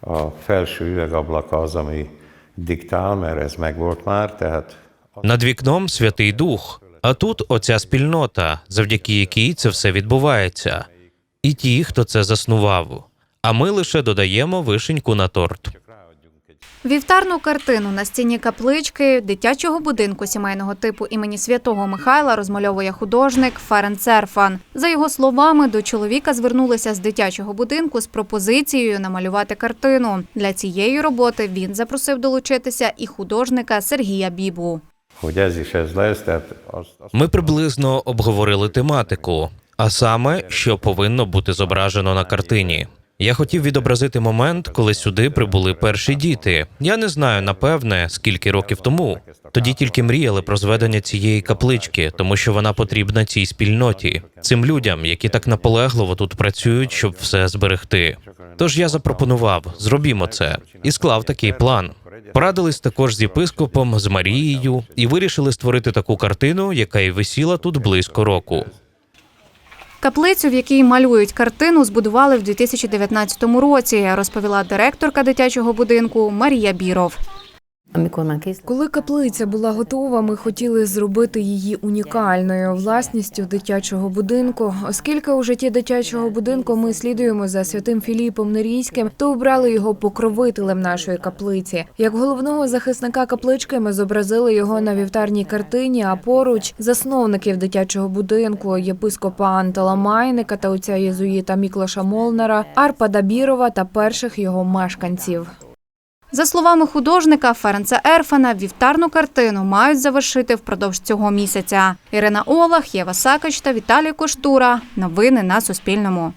a felső üvegablaka az, ami diktál, mert ez megvolt már, tehát Над вікном Святий Дух. А тут оця спільнота, завдяки якій це все відбувається. І ті, хто це заснував. А ми лише додаємо вишеньку на торт. Вівтарну картину на стіні каплички дитячого будинку сімейного типу імені святого Михайла розмальовує художник Ферен Церфан. За його словами, до чоловіка звернулися з дитячого будинку з пропозицією намалювати картину. Для цієї роботи він запросив долучитися і художника Сергія Бібу. Ми приблизно обговорили тематику, а саме, що повинно бути зображено на картині. Я хотів відобразити момент, коли сюди прибули перші діти. Я не знаю напевне, скільки років тому. Тоді тільки мріяли про зведення цієї каплички, тому що вона потрібна цій спільноті, цим людям, які так наполегливо тут працюють, щоб все зберегти. Тож я запропонував, зробімо це, і склав такий план. Порадились також з єпископом, з Марією, і вирішили створити таку картину, яка і висіла тут близько року. Каплицю, в якій малюють картину, збудували в 2019 році, розповіла директорка дитячого будинку Марія Біров. Коли каплиця була готова, ми хотіли зробити її унікальною власністю дитячого будинку. Оскільки у житті дитячого будинку ми слідуємо за святим Філіпом Нерійським, то обрали його покровителем нашої каплиці. Як головного захисника каплички ми зобразили його на вівтарній картині. А поруч засновників дитячого будинку, єпископа Антала Майника та отця єзуїта Міклаша Молнера, Арпа Дабірова та перших його мешканців. За словами художника Ференца Ерфана, вівтарну картину мають завершити впродовж цього місяця. Ірина Олах, Єва Сакач та Віталій Коштура. Новини на Суспільному.